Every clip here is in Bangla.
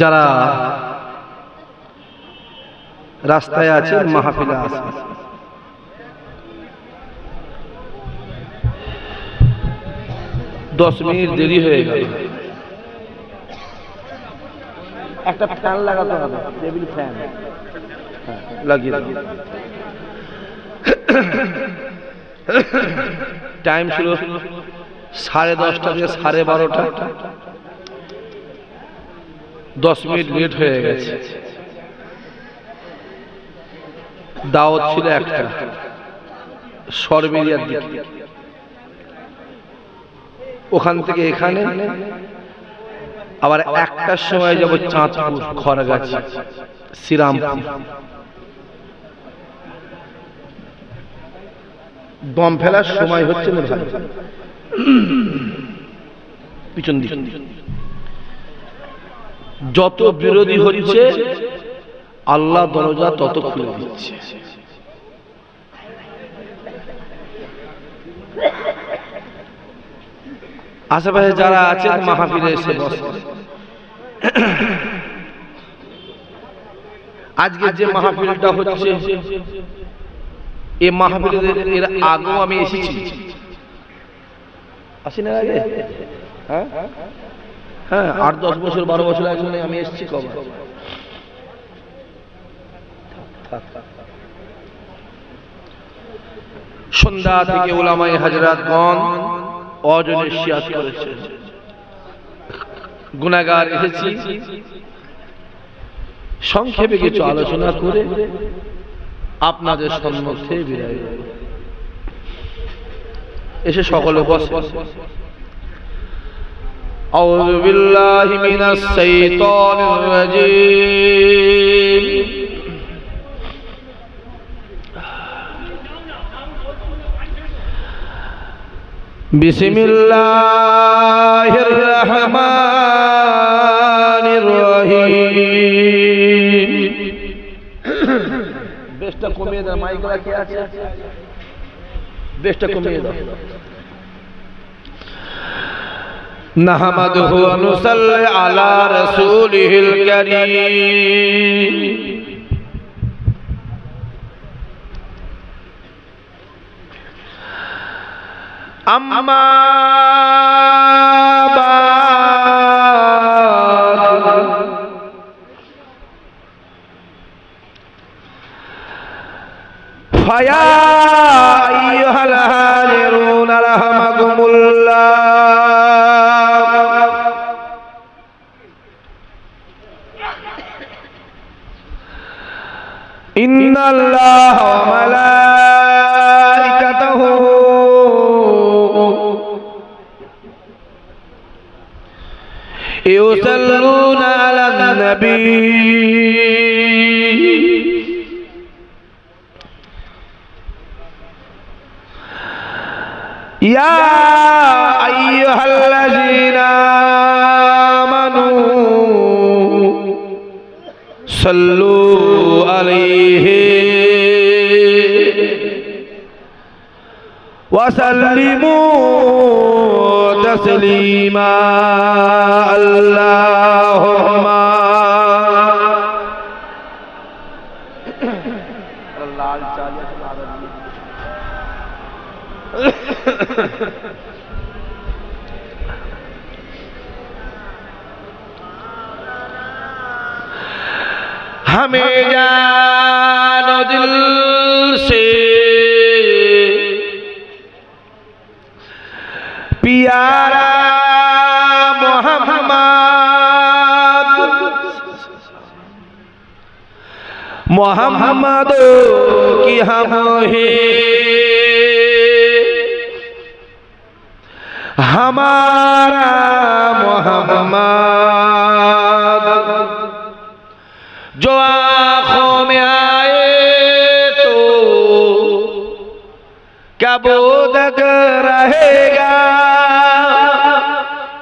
যারা রাস্তায় আছে মাহফিলে আছে দশ মিনিট দেরি হয়ে গেল। একটা ফ্যান লাগাতে হবে টেবিল ফ্যান। লাগিয়ে টাইম ছিল সাড়ে দশটা থেকে সাড়ে বারোটা। দশ মিনিট লেট হয়ে গেছে। দাওয়াত ছিল একটা, সরবেরিয়ার দিকে। ওখান থেকে এখানে আবার একটার সময় যাব চাঁদপুর খড়গাছি শ্রীরামপুর। দম ফেলার সময় হচ্ছে না ভাই পিছন দিক। যত বিরোধী হচ্ছে, আল্লাহ দরজা তত খুলে দিচ্ছে। আশেপাশে যারা আছেন মাহফিলে এসে বসে। আজকে যে মাহফিলটা হচ্ছে এই মাহফিলের এর আগেও আমি এসেছি। আসি না আগে? হ্যাঁ? হ্যাঁ আট দশ বছর বারো বছর আগে আমি এসেছি কবে? সন্ধ্যা থেকে ওলামাই হাজরাতগণ অজনে শিয়াত করেছে। গুণাগার এসেছি। সংক্ষেপে কিছু আলোচনা করে আপনাদের সম্মুখে বিদায় নেব। এসে সকলে বসে أعوذ بالله من الشيطان الرجيم بسم الله الرحمن কমিয়ে দাও মাইকরা কি আছে বেশটা কমিয়ে দাও نحمده ونصلي على رسوله الكريم أما بعد فيا أيها الهاجرون رحمكم الله إن الله وملائكته يصلون على النبي صلوا عليه وسلموا تسليما اللهم हमें जानो दिल से प्यारा मोहम्मद मोहम्मद की हम हमारा क्या बोधक रहेगा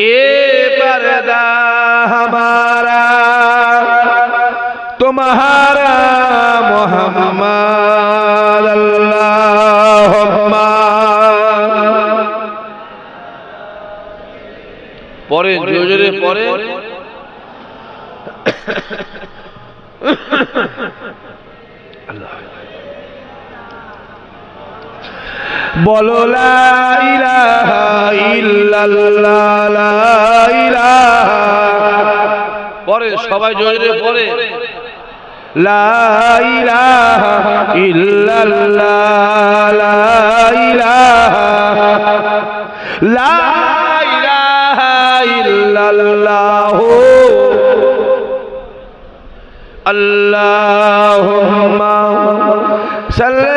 ये पर्दा हमारा तुम्हारा मोहम्मद अल्लाह পরে জোরে জোরে পরে বলো পরে সবাই জোরে পরে। লা ইলাহা ইল্লাল্লাহ। আল্লাহুম্মা সাল্লি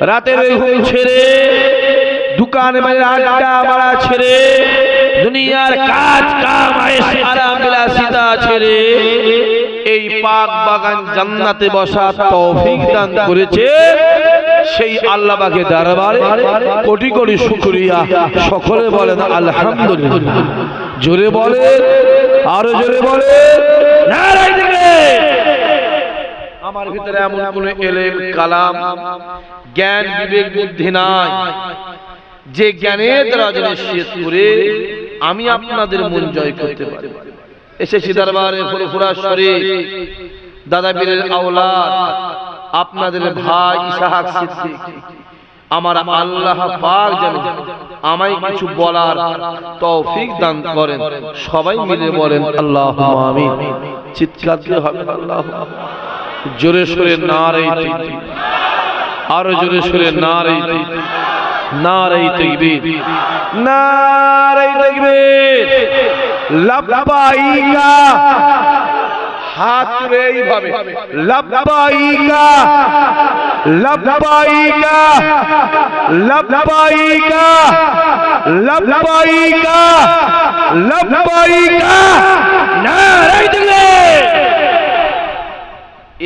রাতের ঘুম ছেড়ে দোকান বাজার আড্ডা মারা ছেড়ে দুনিয়ার কাজ কাম আয়েশ আরাম বিলাসিতা ছেড়ে এই পাক বাগান জান্নাতে বসা তৌফিক দান করেছে সেই আল্লাহ পাকের দরবারে কোটি কোটি শুকরিয়া। সকলে বলেন আলহামদুলিল্লাহ। জোরে বলে আরও জোরে বলে নারায় দিকে আমার ভিতরে এমন কোন এলেম কালাম জ্ঞান বিবেক বুদ্ধি নাই। যে জ্ঞানের দ্বারা যদি শেষ করে আমি আপনাদের মন জয় করতে পারি। এসেছি দরবারে ফুরফুরা শরীফ। দাদা বীরের আওলাদ আপনাদের ভাই ইসাহাক সিদ্দিক। আমার আল্লাহ পাক যেন আমায় কিছু বলার তৌফিক দান করেন। সবাই মিলে বলেন আল্লাহ আমিন। চিৎকার হবে আল্লাহ জোরে সোরে না রে আরো জোরে সোরে না রে নারাই তকবীর নারাই তকবীর লাব্বাইকা হাত তুলে এইভাবে লাব্বাইকা লাব্বাইকা লাব্বাইকা লাব্বাইকা লাব্বাইকা নারাই তকবীর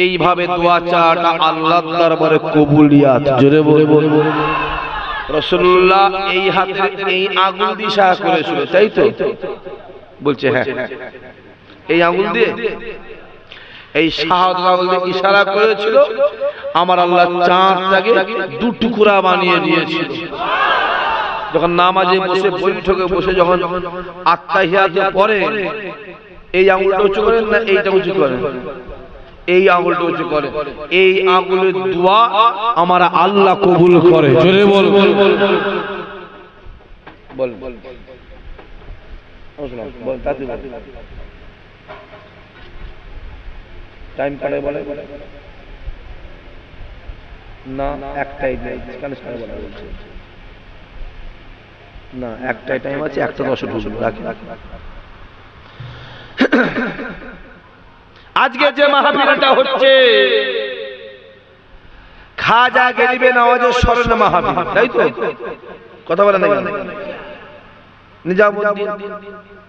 এইভাবে দোয়া চাটা আল্লাহর দরবারে কবুলিয়াত। জোরে বলে রসুল্লাহ এই হাতে এই আঙুল দিয়ে সাহা করেছিল, তাই তো? বলছে হ্যাঁ। এই আঙুল দিয়ে? এই শাহাদ আঙুল দিয়ে ইশারা করেছিল, আমার আল্লাহ চাঁদটাকে দু টুকরা বানিয়ে দিয়েছিল। যখন নামাজে বসে, বৈঠকে বসে যখন আত্মাহিয়াতে পড়ে, এই আঙুলটা উঁচু করেন না এইটা উঁচু করেন? এই আঙুলটা উঁচু করে। এই আঙুলের দোয়া আমার আল্লাহ কবুল করে। বল বল। বল। বল বল বল। টাইম কাটে বলে। না, একটাই নেই। কেন সাড়ে বলা। বলছে না, একটাই টাইম আছে, একটা দশ ঢুকবে। রাখি। আজকে যে মাহফিলটা হচ্ছে খাজা গরিবে নওয়াজের স্মরণ মাহফিল তাই তো? কথা বলেন না নিজামুদ্দিন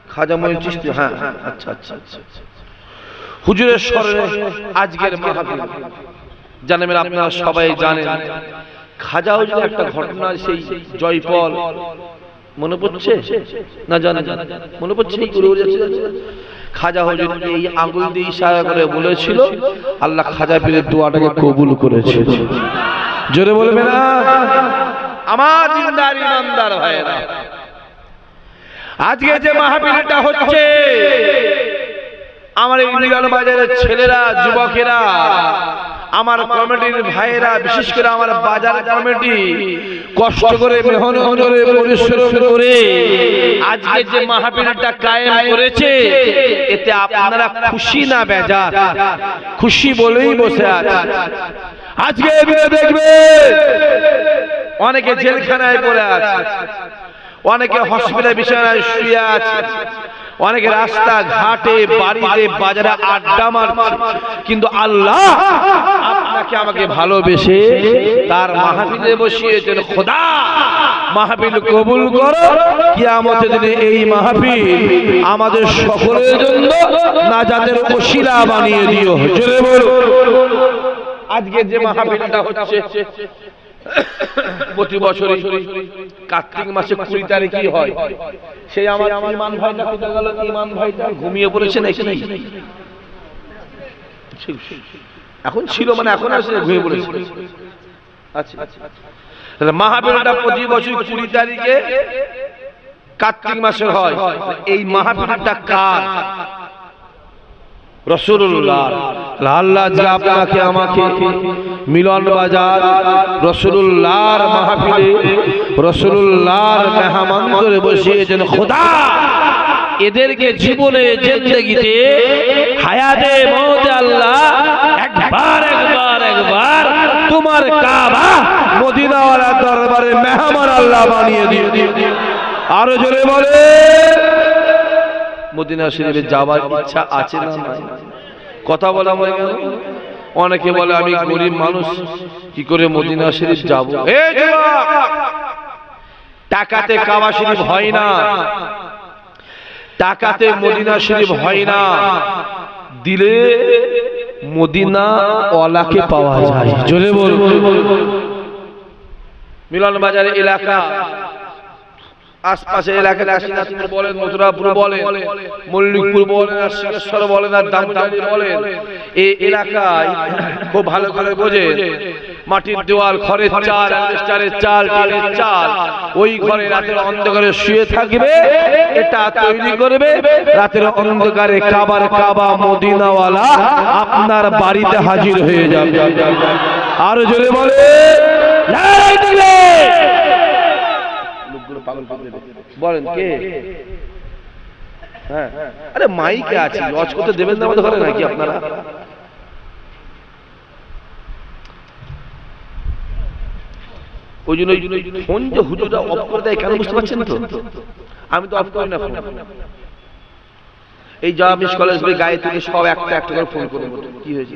খাজা মঈন চিশতি হ্যাঁ হ্যাঁ আচ্ছা আচ্ছা আচ্ছা হুজুরের স্মরণে আজকের মাহফিল জানেন আপনারা সবাই জানেন খাজা হুজুর একটা ঘটনা, সেই জয়পল মনে পড়ছে? না জানেন? মনে পড়ছে? খাজা হজুর এই আঙ্গুল দিয়ে ইশারা করে বলেছিল আল্লাহ খাজা পীরের দোয়াটাকে কবুল করেছে জোরে বলবে না আমার দিনদার ইমানদার ভাইরা আজকে যে মাহফিলটা হচ্ছে আমার এই বাজারের ছেলেরা যুবকেরা আমার কমিটির ভাইয়েরা বিশেষ করে আমার বাজার কমিটি কষ্ট করে মেহনত করে পরিশ্রম করে আজকে যে মাহফিলটা কায়েম করেছে এতে আপনারা খুশি না বেজার? খুশি বলেই বসে আছে আজকে দেখবে অনেকে জেলখানায় পড়ে আছে অনেকে হসপিটালে বিছানায় শুয়ে আছে। অনেকে রাস্তা ঘাটে বাড়িতে বাজারে আড্ডা মারছে। কিন্তু আল্লাহ আপনাকে আমাকে ভালোবেসে তার মাহফিলে বসিয়েছেন। খোদা মাহফিল কবুল করো। কিয়ামতের দিনে এই মাহফিল আমাদের সকলের জন্য নাজাতের ওসিলা বানিয়ে দিও। জোরে বলো। আজকে যে মাহফিলটা হচ্ছে প্রতি বছর কার্তিক মাসে কুড়ি তারিখই হয়। সেই আমার ইমান ভাইটা কোথায় গেল? ইমান ভাইটা ঘুমিয়ে পড়েছে নাকি? এখন ছিল মানে এখন আসে ঘুমিয়ে পড়েছে। আচ্ছা। মাহাবীরটা প্রতি বছর কুড়ি তারিখে কার্তিক মাসে হয়। এই মাহাবীরটা কার? রসুল্লাহ আল্লাহ যে আপনাকে, আমাকে মিলন বাজার রসুল্লাহর মাহফিলে রসুল্লাহর মেহমান করে বসিয়েছেন খোদা এদেরকে জীবনে, জিন্দগিতে, হায়াতে মৌতে আল্লাহ একবার একবার একবার তোমার কাবা মদিনাওয়ালা দরবারে মেহমান আল্লাহ বানিয়ে দিয়ে আরও জোরে বলে মদিনা শরীফে যাওয়ার ইচ্ছা আছে না? কথা বলা হয়ে গেল। অনেকে বলে, আমি গরিব মানুষ, কি করে মদিনা শরীফ যাব? টাকাতে কাবা শরীফ হয় না। টাকাতে মদিনা শরীফ হয় না। দিলে মদিনা ওয়ালাকে পাওয়া যায়। জোরে মিলন বাজার এলাকা আশপাশের এলাকা কাশীনাথপুর বলেন মথুরাপুর বলেন, মল্লিকপুর বলেন আর বলেন আর দামোদারি বলেন। এই এলাকায় খুব ভালো করে বোঝে। মাটির দেওয়াল খড়ের চাল অ্যালবেস্টারের চাল, টিনের চাল, ওই ঘরে রাতের অন্ধকারে শুয়ে থাকবে, এটা তৈরি করবে। রাতের অন্ধকারে কাবার কাবা মদিনাওয়ালা আপনার বাড়িতে হাজির হয়ে যাবে। আরও জোরে বলে পাগল করে দেবে। বলেন কে? হ্যাঁ। আরে মাইকে আছে লজ করতে দেবেন না আমাদের ঘরে নাকি আপনারা? ওই জন্য ফোন যে হুজুরা অফ করে দেয় কেন বুঝতে পারছেন তো? আমি তো অফ করি না ফোন এই যা মিস কলেজ বই গায়ে থেকে সব একটা একটা করে ফোন করে কি হয়েছে?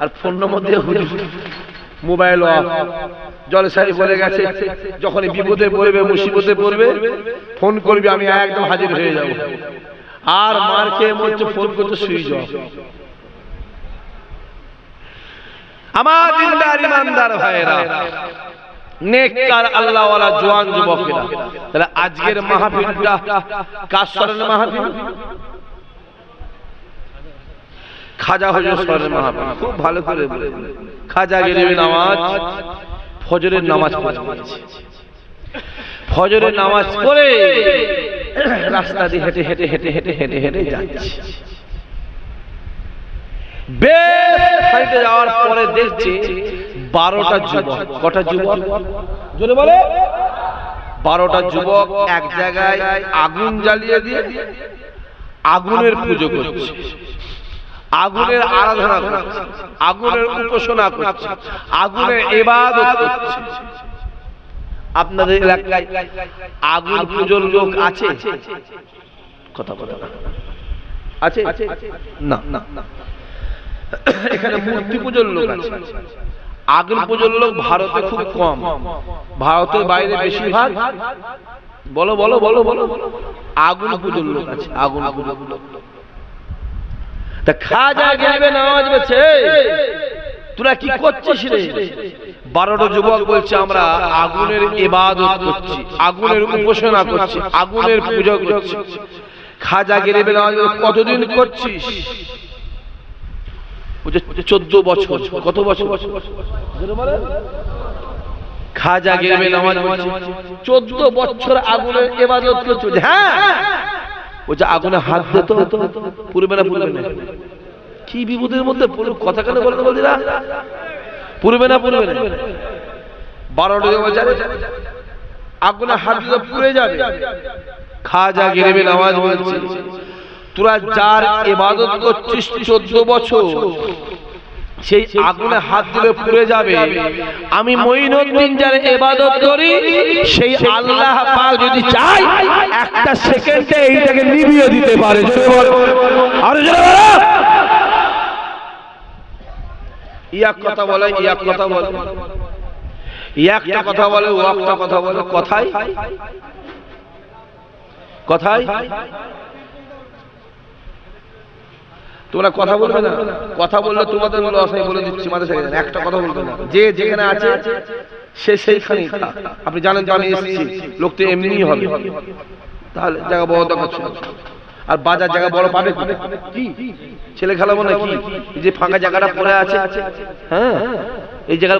আর ফোন মধ্যে হুজুর মোবাইল অফ। জলে সারি বলে গেছে। যখন বিপদে পড়বে মুসিবতে পড়বে ফোন করবি আমি একদম হাজির হয়ে যাব। আর মার খেয়ে মরছে ফোন করতে সুইচ অফ। আমার দিনদার ইমানদার ভাইয়েরা নেককার আল্লাহওয়ালা জোয়ান যুবকেরা তাহলে আজকের মাহফিলটা মাহফিল? খাজা হজর স্মরণে মাহফিল খুব ভালো করে বলে। খাজা গেরিবে নামাজ ফজরের নামাজ ফজরের নামাজ পড়ে। রাস্তা দিয়ে হেঁটে হেঁটে হেঁটে হেঁটে হেঁটে হেঁটে যাচ্ছে। বেশ খানিকটা যাওয়ার পরে দেখছে বারোটা যুবক। কটা যুবক? জোরে বলে। বারোটা যুবক এক জায়গায় আগুন জ্বালিয়ে দিয়ে আগুনের পুজো করছে। আগুনের আরাধনা করছে আগুনের উপাসনা করছে আগুনের ইবাদত করছে। আপনাদের এলাকায় আগুন পুজোর লোক আছে? কথা কথা আছে? না না। না। এখানে মূর্তি পুজোর লোক আছে। আগুন পুজোর লোক ভারতে খুব কম। ভারতের বাইরে বেশিরভাগ বলো বলো বলো বলো। আগুন পুজোর লোক আছে আগুন পুজোর লোক। তা খাজা গেলিবে নামাজ বেছে তোরা কি করছিস রে? বারোটা যুবক বলছে আমরা আগুনের ইবাদত করছি আগুনের উপাসনা করছি আগুনের পূজা করছি। খাজা গেলিবে নামাজ কতদিন করছিস? চোদ্দ বছর কত বছর? খাজা গেলিবে নামাজ চোদ্দ বছর আগুনের ইবাদত করছ। হ্যাঁ বলছে আগুনে হাত দিত পুরবে না পুরবে না। কি বিপদের মধ্যে কথা কেন বলতে বলছিলা পুরবে না পুরবে না। বারোটা বাজারে আগুনে হাত দিলে পুড়ে যাবে। খাজা গেরেবে নামাজ বলছে। তোরা যার ইবাদত করছিস চোদ্দ বছর সেই আগুনে হাত দিলে পুড়ে যাবে। আমি মঈনুদ্দিন যার ইবাদত করি, সেই আল্লাহ পাক যদি চাই একটা সেকেন্ডে এইটাকে নিভিয়ে দিতে পারে। আরে ইয়াক কথা বলে, ইয়াক কথা বলে। একটা কথা বলে ও কথা বলে। কথাই কথাই তোমরা কথা বলবে না। কথা বললে তোমাদের লস আমি বলে দিচ্ছি মাঝে একটা কথা বলবে না যে যেখানে আছে, সে সেইখানেই থাক। আপনি জানেন যে আমি এসেছি, লোক তো এমনিই হবে। তাহলে জায়গা বড় দরকার ছিল। আর বাজার জায়গা বড় পাবে? কি? ছেলে খেলাবো না কি? যে ফাঁকা জায়গাটা পড়ে আছে? হ্যাঁ? এই জায়গা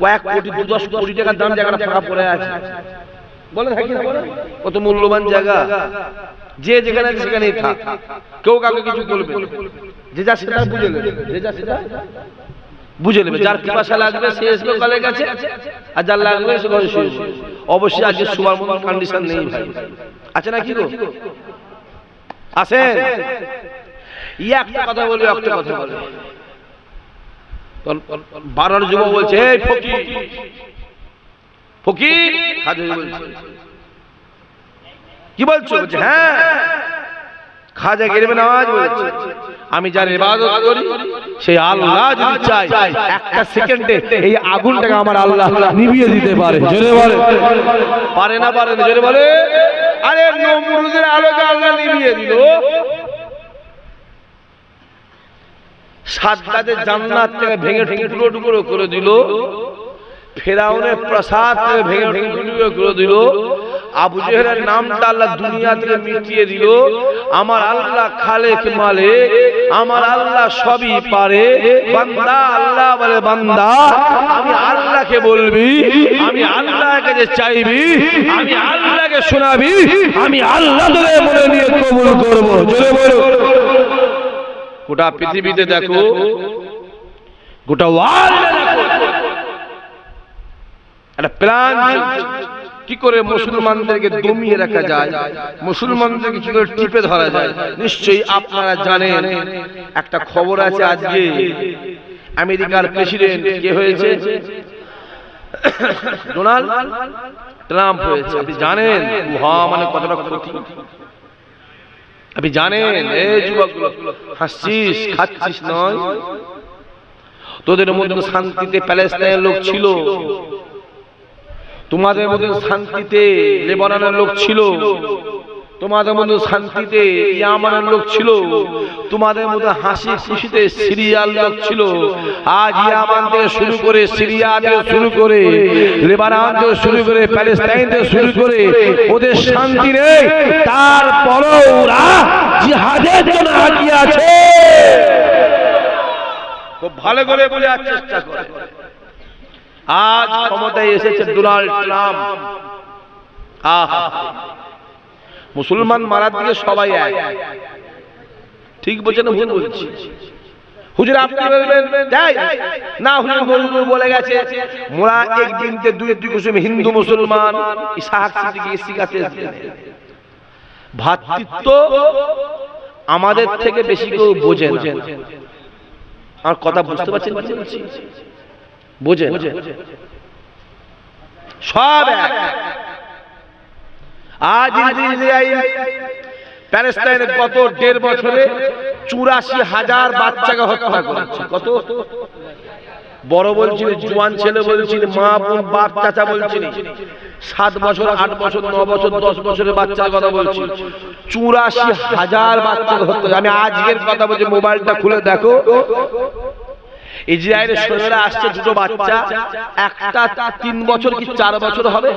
কয়েক কোটি, দু দশ কোটি টাকার দাম জায়গাটা ফাঁকা পড়ে আছে? কত মূল্যবান জায়গা। যে যেখানে আছে সেখানেই থাক। কেউ কাউকে কিছু বলবে যে যা সেটা বুঝে নেবে। যে যা সেটা বুঝে নেবে। যার পিপাসা লাগবে সে এসবে কলের কাছে। আর যার লাগবে সে ঘরে শুয়ে। অবশ্যই আজকে শোয়ার মতো কন্ডিশন নেই ভাই। আছে না কি গো? আসেন ইয়ে একটা কথা বলি একটা কথা বলি। বারোর যুবক বলছে এই ফকির ফকির খাজা বলছে। কি বলছো? বলছে হ্যাঁ। খাজা গিরবে নামাজ বলছে। আমি যার ইবাদত করি সেই আল্লাহ যদি চাই একটা সেকেন্ডে এই আগুনটাকে আমার আল্লাহ নিভিয়ে দিতে পারে। জোরে বলে। পারে না পারে না। জোরে বলে। আরে নমরুদের আলোকে আল্লাহ নিভিয়ে দিল। সাদ্দাদের জান্নাত থেকে ভেঙে টুকরো টুকরো করে দিল। ফেরাউনের প্রসাদ ভেঙে ভেঙে করে দিল। আবু জেহেলের নামটা আল্লাহ দুনিয়া থেকে মিটিয়ে দিল। আমার আল্লাহ খালেক মালিক আমার আল্লাহ সবই পারে। বান্দা আল্লাহ বলে বান্দা আমি আল্লাহকে বলবি আমি আল্লাহকে যে চাইবি আমি আল্লাহকে শোনাবি আমি আল্লাহ তোদের মনে নিয়ে কবুল করব। জোরে বলো। গোটা পৃথিবীতে দেখো গোটা ওয়ার্ল্ডে একটা প্ল্যান কি করে মুসলমানদেরকে দমিয়ে রাখা যায় মুসলমানদেরকে কি করে টিপে ধরা যায় নিশ্চয়ই আপনারা জানেন। একটা খবর আছে আজকে। আমেরিকার প্রেসিডেন্ট কে হয়েছে? ডোনাল্ড ট্রাম্প হয়েছে। আপনি জানেন উহা মানে কতটা ক্ষতি। আপনি জানেন এই যুবকগুলো হাসছিস খাচ্ছিস নয়? তোদের মধ্যে শান্তিতে প্যালেস্তাইনের লোক ছিল। তোমাদের মধ্যে শান্তিতে লেবাননের লোক ছিল। তোমাদের মধ্যে শান্তিতে ইয়ামানের লোক ছিল। তোমাদের মধ্যে হাসি খুশিতে সিরিয়ার লোক ছিল। আজ ইয়ামান থেকে শুরু করে সিরিয়া থেকে শুরু করে লেবানন থেকে শুরু করে প্যালেস্তাইন থেকে শুরু করে ওদের শান্তি নেই। তারপরও ওরা জিহাদের জন্য আগিয়ে আছে। খুব ভালো করে বোঝার চেষ্টা করে। আজ ক্ষমতায় এসেছে ডোনাল্ড ট্রাম্প। আহা। মুসলমান মারার দিকে সবাই এক। ঠিক বলছে না ভুল বলছি? হুজুর, আপনি বলবেন? যাই। না, হুজুর হুজুর বলে গেছে। মোরা একদিন তে দুই দুই কুসুম হিন্দু মুসলমান, ইসাহাক ভাতৃত্ব আমাদের থেকে বেশি কেউ বোঝে আর কথা বুঝতে পারছেন বোঝে সব এক। আজ ইসরায়েল প্যালেস্তাইনের গত দেড় বছরে চুরাশি হাজার বাচ্চাকে হত্যা করেছে। কত? বড় বলছিল জোয়ান ছেলে বলছিল মা বোন বাপ চাচা বলছিল। সাত বছর আট বছর ন বছর দশ বছরের বাচ্চার কথা বলছি চুরাশি হাজার বাচ্চাকে হত্যা আমি আজকের কথা বলছি মোবাইলটা খুলে দেখো। ইসরায়েলের সৈন্যরা আসছে দুটো বাচ্চা। একটা তিন বছর কি চার বছর হবে?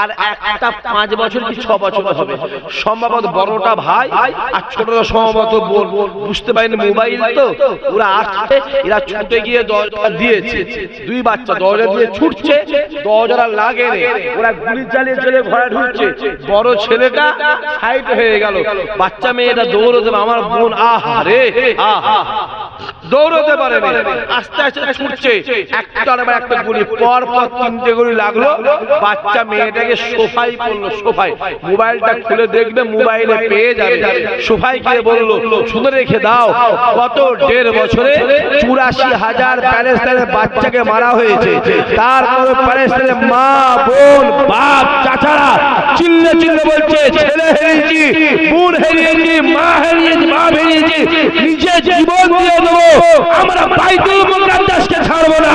আর একটা পাঁচ বছর কি ছ বছর হবে? সম্ভবত বড়টা ভাই আর ছোটটা সম্ভবত বোন। বুঝতে পারিনি মোবাইল তো। ওরা আসছে এরা ছুটে গিয়ে দরজা দিয়েছে। দুই বাচ্চা দরজা দিয়ে ছুটছে দরজাটা লাগে রে ওরা গুলি চালিয়ে চলে ঘরে ঢুকছে। বড় ছেলেটা সাইড হয়ে গেল। বাচ্চা মেয়েটা দৌড়তে আমার বোন আহা রে আহা। দৌড়তে পারে আস্তে আস্তে ছুটছে। একটা আবার একটা গুলি। পর পর তিনটে গুলি লাগল। বাচ্চা মেয়েটাকে সোফাই পড়ল সোফাই মোবাইলটা খুলে দেখবে, মোবাইলে পেয়ে যাবে। সোফাই গিয়ে বলল, শুনে রেখে দাও, গত দেড় বছরে চুরাশি হাজার প্যালেস্তাইনের বাচ্চাকে মারা হয়েছে। তারপরে প্যালেস্তাইনের মা, বোন, বাপ, চাচারা চিল্লে চিল্লে বলছে, ছেলে হেরিয়েছি, বোন হেরিয়েছি, মা হেরিয়েছি মা হেরিয়েছি নিজে জীবন দিয়ে দেবো। আমরা বাইতুল মুকাদ্দাসকে ছাড়বো না।